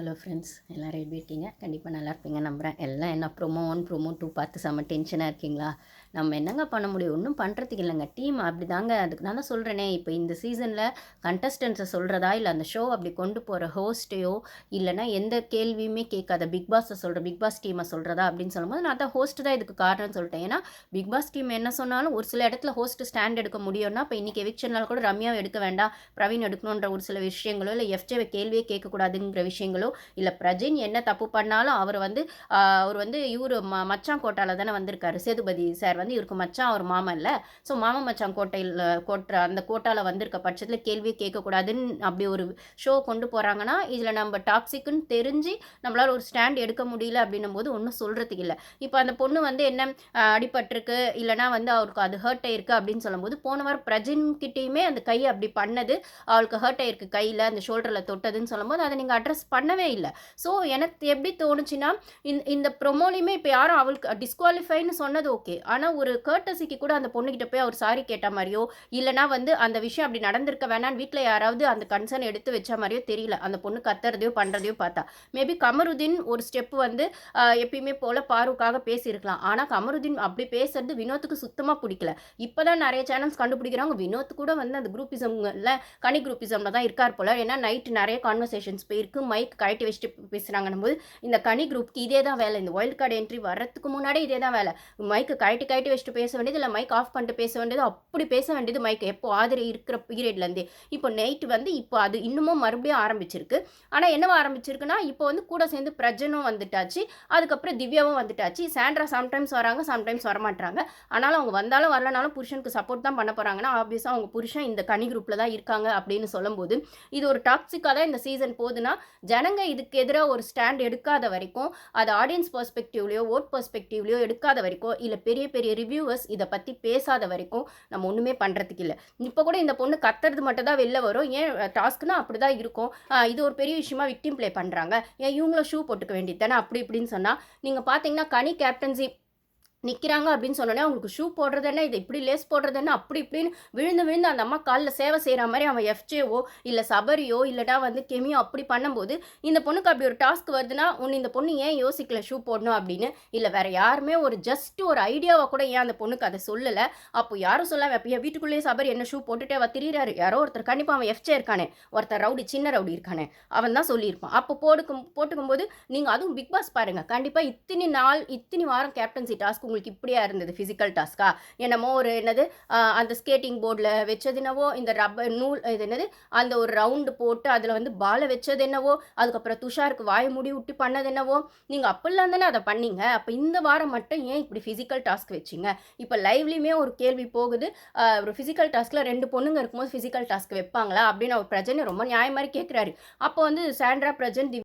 Hello friends எல்லோரும் எப்படி இருக்கீங்க? கண்டிப்பாக நல்லா இருப்பீங்க நம்புகிறேன் எல்லாம் என்ன ப்ரோமோ ஒன் ப்ரோமோ டூ பார்த்து செம்ம டென்ஷனாக இருக்கீங்களா? நம்ம என்னங்க பண்ண முடியும்? ஒன்றும் பண்ணுறதுக்கு இல்லைங்க. டீம் அப்படி தாங்க அதுக்கு நான் தான் சொல்கிறேனே இப்போ இந்த சீசனில் கண்டஸ்டன்ஸை சொல்கிறதா இல்லை அந்த ஷோ அப்படி கொண்டு போகிற ஹோஸ்ட்டையோ இல்லைனா எந்த கேள்வியுமே கேட்காத பிக் பாஸை சொல்கிற பிக் பாஸ் டீமை சொல்கிறதா அப்படின்னு சொல்லும்போது நான் தான் ஹோஸ்ட் தான் இதுக்கு காரணம்னு சொல்லிட்டேன். ஏன்னா பிக் பாஸ் டீம் என்ன சொன்னாலும் ஒரு சில இடத்துல ஹோஸ்ட் ஸ்டாண்ட் எடுக்க முடியும்னா இப்போ இன்றைக்கி எவிக்ஷனால் கூட ரம்யாவை எடுக்க வேண்டாம் பிரவீன் எடுக்கணுன்ற ஒரு சில விஷயங்களோ இல்லை எஃப்ஜேவை கேள்வியே கேட்கக்கூடாதுங்கிற விஷயங்களோ இல்லை பிரஜின் என்ன தப்பு பண்ணாலும் அவர் வந்து அவர் வந்து இவர் ம மச்சான் கோட்டாவில் தானே வந்திருக்காரு. சேதுபதி சார் வந்து இவருக்கு மச்சான் அவர் மாமன் இல்லை. ஸோ மாமன் மச்சான் கோட்டையில் கோட்டை அந்த கோட்டாவில் வந்திருக்க பட்சத்தில் கேள்வியை கேட்கக்கூடாதுன்னு அப்படி ஒரு ஷோ கொண்டு போகிறாங்கன்னா இதில் நம்ம டாக்ஸிக்குன்னு தெரிஞ்சு நம்மளால் ஒரு ஸ்டாண்ட் எடுக்க முடியல அப்படின்னும் போது ஒன்றும் சொல்கிறதுக்கு இல்லை. இப்போ அந்த பொண்ணு வந்து என்ன அடிபட்டிருக்கு இல்லைனா வந்து அவருக்கு அது ஹர்ட் ஆயிருக்கு அப்படின்னு சொல்லும்போது போன வாரம் பிரஜின் கிட்டேயுமே அந்த கை அப்படி பண்ணது அவளுக்கு ஹர்ட் ஆயிருக்கு கையில் அந்த ஷோல்டரில் தொட்டதுன்னு சொல்லும்போது அதை நீங்கள் அட்ரஸ் பண்ணவே இல்லை. ஸோ எனக்கு எப்படி தோணுச்சுன்னா இந்த இந்த ப்ரொமோலையுமே இப்போ யாரும் அவளுக்கு டிஸ்குவாலிஃபைன்னு சொன்னது ஓகே ஆனால் ஒரு கேர்டசிக்கு கூட அந்த பொண்ணுக்கிட்ட போய் அவர் சாரி கேட்ட மாதிரியோ இல்லைனா வந்து அந்த விஷயம் அப்படி நடந்திருக்க வேணான்னு வீட்டில் யாராவது அந்த கன்சர்ன் எடுத்து வச்ச மாதிரியோ தெரியல. அந்த பொண்ணு கத்துறதையோ பண்ணுறதையோ பார்த்தா. மேபி கமருதீன் ஒரு ஸ்டெப் வந்து எப்பயுமே போல் பாருக்காக பேசியிருக்கலாம். ஆனால் கமருதீன் அப்படி பேசுறது வினோத்துக்கு சுத்தமாக பிடிக்கல. இப்போ தான் நிறைய சேனல்ஸ் கண்டுபிடிக்கிறாங்க. வினோத் கூட வந்து அந்த குரூப்பிசம்ல கனி குரூப்பிசமில் தான் இருக்கார் போல. ஏன்னா நைட் நிறைய கான்வர்சேஷன்ஸ் போயிருக்கு. மைக் கழட்டி வச்சுட்டு பேசுகிறாங்கன்னும் போது இந்த கனி குரூப்க்கு இதே தான் வேலை. இந்த ஒயில்ட் கார்டு என்ட்ரி வர்றதுக்கு முன்னாடி இதே தான் வேலை. மைக்கு கழட்டி கழட்டி வச்சுட்டு பேச வேண்டியது இல்லை மைக் ஆஃப் பண்ணிட்டு பேச வேண்டியது அப்படி பேச வேண்டியது மைக் எப்போ ஆதரி இருக்கிற பீரியட்லேருந்தே இப்போ நைட்டு வந்து இப்போ அது இன்னமும் மறுபடியும் ஆரம்பிச்சிருக்கு. ஆனால் என்னவா ஆரம்பிச்சிருக்குன்னா இப்போ வந்து கூட சேர்ந்து பிரஜனும் வந்துட்டாச்சு. அதுக்கப்புறம் திவ்யாவும் வந்துட்டாச்சு. சாண்ட்ரா சம்டைம்ஸ் வராங்க சம்டைம்ஸ் வரமாட்டாங்க ஆனாலும் அவங்க வந்தாலும் வரலனாலும் புருஷனுக்கு சப்போர்ட் தான் பண்ண போகிறாங்கன்னா ஆப்வியஸாக அவங்க புருஷன் இந்த கனி குரூப்பில் தான் இருக்காங்க அப்படின்னு சொல்லும்போது இது ஒரு டாக்ஸிக்காக தான் இந்த சீசன் போகுதுன்னா ஜனங்க இதுக்கு எதிராக ஒரு ஸ்டாண்ட் எடுக்காத வரைக்கும் அது ஆடியன்ஸ் பர்ஸ்பெக்டிவ்லையோ ஓட் பர்ஸ்பெக்டிவ்லையோ எடுக்காத வரைக்கும் இல்லை பெரிய பெரிய ரிவ்யூவர்ஸ் இதை பற்றி பேசாத வரைக்கும் நம்ம ஒன்றுமே பண்ணுறதுக்கு இல்லை. இப்போ கூட இந்த பொண்ணு கத்துறது மட்டும் தான் வெளில வரும். ஏன் டாஸ்க்னா அப்படி தான் இருக்கும். இது ஒரு பெரிய விஷயமா விக்டிம் ப்ளே பண்ணுறாங்க ஏன் இவங்களும் ஷூ போட்டுக்க வேண்டியது தானே? அப்படி இப்படின்னு சொன்னால் நீங்கள் பார்த்தீங்கன்னா கனி கேப்டன்சி நிற்கிறாங்க அப்படின்னு சொன்னோடனே அவங்களுக்கு ஷூ போடுறது என்ன? இது இப்படி லேஸ் போடுறது என்ன? அப்படி இப்படின்னு விழுந்து விழுந்து அந்த அம்மா காலில் சேவை செய்கிற மாதிரி அவன் எஃப்ஜேவோ இல்லை சபரியோ இல்லைனா வந்து கெமியோ அப்படி பண்ணும்போது இந்த பொண்ணுக்கு அப்படி ஒரு டாஸ்க் வருதுன்னா உன் இந்த பொண்ணு ஏன் யோசிக்கல ஷூ போடணும்? அப்படின்னு. இல்லை வேறு யாருமே ஒரு ஜஸ்ட் ஒரு ஐடியாவை கூட ஏன் அந்த பொண்ணுக்கு அதை சொல்லலை? அப்போ யாரும் சொல்ல என் வீட்டுக்குள்ளேயே சபரி என்ன ஷூ போட்டுட்டே அவள் திரியிறாரு. யாரோ ஒருத்தர் கண்டிப்பாக அவன் எஃப்ஜே இருக்கானே. ஒருத்தர் ரவுடி சின்ன ரவுடி இருக்கானே. அவன் தான் சொல்லியிருப்பான். அப்போ போட்டுக்கும் போட்டுக்கும் போது நீங்கள் அதுவும் பிக் பாஸ் பாருங்கள் கண்டிப்பாக இத்தனை நாள் இத்தனை வாரம் கேப்டன்சி டாஸ்க் உங்களுக்கு இப்படியா இருந்தது ஃபிசிக்கல் டாஸ்க்கா என்னமோ ஒரு என்னது அந்த ஸ்கேட்டிங் போர்டில் வச்சது என்னவோ இந்த ரப்பர் நூல் இது என்னது அந்த ஒரு ரவுண்டு போட்டு அதில் வந்து பாலை வச்சது என்னவோ அதுக்கப்புறம் துஷாருக்கு வாய முடி விட்டு பண்ணது என்னவோ நீங்கள் அப்படிலாம் தானே அதை பண்ணீங்க? அப்போ இந்த வாரம் மட்டும் ஏன் இப்படி ஃபிசிக்கல் டாஸ்க் வச்சிங்க? இப்போ லைவ்லேயுமே ஒரு கேள்வி போகுது ஒரு ஃபிசிக்கல் டாஸ்கில் ரெண்டு பொண்ணுங்க இருக்கும்போது ஃபிசிக்கல் டாஸ்க் வைப்பாங்களா? அப்படின்னு அவர் பிரஜனை ரொம்ப நியாயம் மாதிரி கேட்குறாரு அப்போ வந்து சாண்ட்ரா பிரஜன்